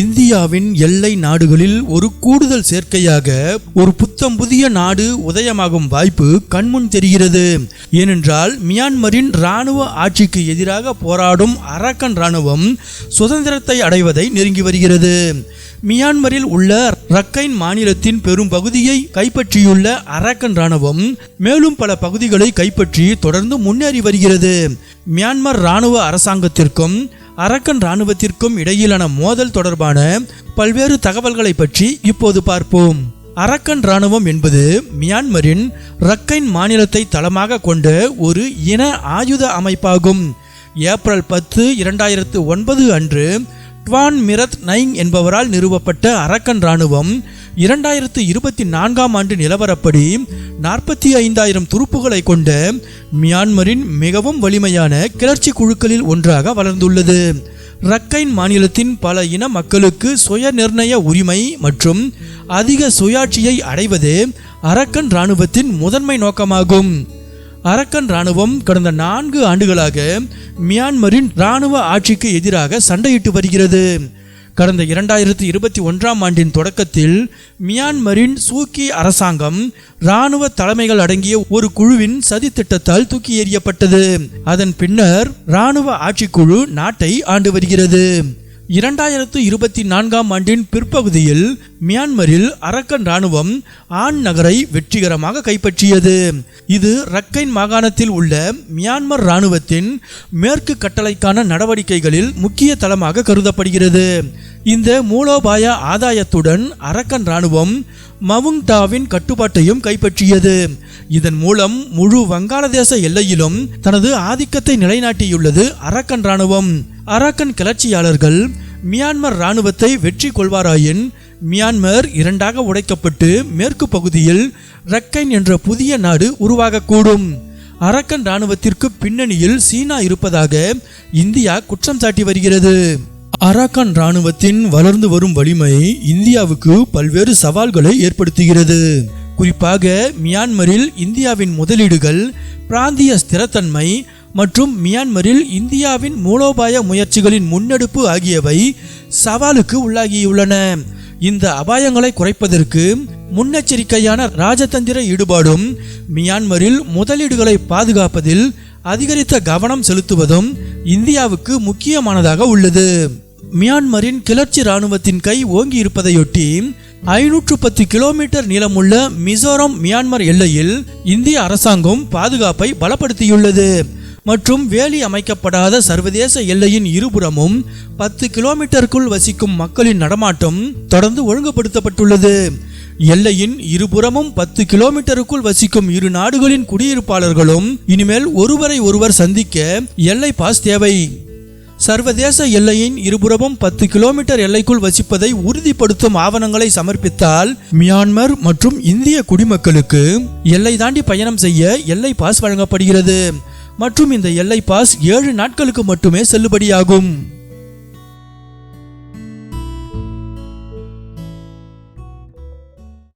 இந்தியாவின் எல்லை நாடுகளில் ஒரு கூடுதல் சேர்க்கையாக ஒரு புத்தம் புதிய நாடு உதயமாகும் வாய்ப்பு கண்முன் தெரிகிறது. ஏனென்றால் மியான்மரின் இராணுவ ஆட்சிக்கு எதிராக போராடும் அரக்கன் இராணுவம் சுதந்திரத்தை அடைவதை நெருங்கி வருகிறது. மியான்மரில் உள்ள ரக்கைன் மாநிலத்தின் பெரும் பகுதியை கைப்பற்றியுள்ள அரக்கன் இராணுவம் மேலும் பல பகுதிகளை கைப்பற்றி தொடர்ந்து முன்னேறி வருகிறது. மியான்மர் இராணுவ அரசாங்கத்திற்கும் அரக்கன் இராணுவத்திற்கும் இடையிலான மோதல் தொடர்பான பல்வேறு தகவல்களை பற்றி இப்போது பார்ப்போம். அரக்கன் இராணுவம் என்பது மியான்மரின் ரக்கைன் மாநிலத்தை தளமாக கொண்ட ஒரு இன ஆயுத அமைப்பாகும். ஏப்ரல் பத்து இரண்டாயிரத்து ஒன்பது அன்று ட்வான் மிரத் நைங் என்பவரால் நிறுவப்பட்ட அரக்கன் இராணுவம் இரண்டாயிரத்து இருபத்தி நான்காம் ஆண்டு நிலவரப்படி நாற்பத்தி ஐந்தாயிரம் துருப்புகளை கொண்ட மியான்மரின் மிகவும் வலிமையான கிளர்ச்சி குழுக்களில் ஒன்றாக வளர்ந்துள்ளது. ரக்கைன் மாநிலத்தின் பல இன மக்களுக்கு சுய நிர்ணய உரிமை மற்றும் அதிக சுயாட்சியை அடைவதே அரக்கன் இராணுவத்தின் முதன்மை நோக்கமாகும். அரக்கன் இராணுவம் கடந்த நான்கு ஆண்டுகளாக மியான்மரின் இராணுவ ஆட்சிக்கு எதிராக சண்டையிட்டு வருகிறது. கடந்த இரண்டாயிரத்தி இருபத்தி ஒன்றாம் ஆண்டின் தொடக்கத்தில் மியான்மரின் சூக்கி அரசாங்கம் இராணுவ தலைமைகள் அடங்கிய ஒரு குழுவின் சதி திட்டத்தால் தூக்கி எறியப்பட்டது. அதன் பின்னர் இராணுவ ஆட்சிக்குழு நாட்டை ஆண்டு வருகிறது. இரண்டாயிரத்து இருபத்தி நான்காம் ஆண்டின் பிற்பகுதியில் மியான்மரில் அரக்கன் இராணுவம் ஆண் நகரை வெற்றிகரமாக கைப்பற்றியது. இது ரக்கைன் மாகாணத்தில் உள்ள மியான்மர் இராணுவத்தின் மேற்கு கட்டளைக்கான நடவடிக்கைகளில் முக்கிய தளமாக கருதப்படுகிறது. இந்த மூலோபாய ஆதாயத்துடன் அரக்கன் இராணுவம் மவுங்டாவின் கட்டுப்பாட்டையும் கைப்பற்றியது. இதன் மூலம் முழு வங்காளதேச எல்லையிலும் தனது ஆதிக்கத்தை நிலைநாட்டியுள்ளது அரக்கன் இராணுவம். அரக்கன் கிளர்ச்சியாளர்கள் மியான்மர் இராணுவத்தை வெற்றி கொள்வாராயின் மியான்மர் இரண்டாக உடைக்கப்பட்டு மேற்கு பகுதியில் ரக்கைன் என்ற புதிய நாடு உருவாகக்கூடும். அரக்கன் இராணுவத்திற்கு பின்னணியில் சீனா இருப்பதாக இந்தியா குற்றம் சாட்டி வருகிறது. அரக்கன் இராணுவத்தின் வளர்ந்து வரும் வலிமை இந்தியாவுக்கு பல்வேறு சவால்களை ஏற்படுத்துகிறது. குறிப்பாக மியான்மரில் இந்தியாவின் முதலீடுகள் பிராந்திய ஸ்திரத்தன்மை மற்றும் மியான்மரில் இந்தியாவின் மூலோபாய முயற்சிகளின் முன்னெடுப்பு ஆகியவை சவாலுக்கு உள்ளாகியுள்ளன. இந்த அபாயங்களை குறைப்பதற்கு முன்னெச்சரிக்கையான ராஜதந்திர ஈடுபாடும் மியான்மரில் முதலீடுகளை பாதுகாப்பதில் அதிகரித்த கவனம் செலுத்துவதும் இந்தியாவுக்கு முக்கியமானதாக உள்ளது. மியான்மரின் கிளர்ச்சி இராணுவத்தின் கை ஓங்கி இருப்பதையொட்டி ஐநூற்று பத்து கிலோமீட்டர் நீளமுள்ள மிசோரம் மியான்மர் எல்லையில் இந்திய அரசாங்கம் பாதுகாப்பை பலப்படுத்தியுள்ளது. மற்றும் வேலி அமைக்கப்படாத சர்வதேச எல்லையின் இருபுறமும் பத்து கிலோமீட்டருக்குள் வசிக்கும் மக்களின் நடமாட்டம் தொடர்ந்து ஒழுங்குபடுத்தப்பட்டுள்ளது. எல்லையின் இருபுறமும் பத்து கிலோமீட்டருக்குள் வசிக்கும் இரு நாடுகளின் குடியிருப்பாளர்களும் இனிமேல் ஒருவரை ஒருவர் சந்திக்க எல்லை பாஸ் தேவை. சர்வதேச எல்லையின் இருபுறமும் பத்து கிலோமீட்டர் எல்லைக்குள் வசிப்பதை உறுதிப்படுத்தும் ஆவணங்களை சமர்ப்பித்தால் மியான்மர் மற்றும் இந்திய குடிமக்களுக்கு எல்லை தாண்டி பயணம் செய்ய எல்லை பாஸ் வழங்கப்படுகிறது. மற்றும் இந்த எல்லை பாஸ் ஏழு நாட்களுக்கு மட்டுமே செல்லுபடியாகும்.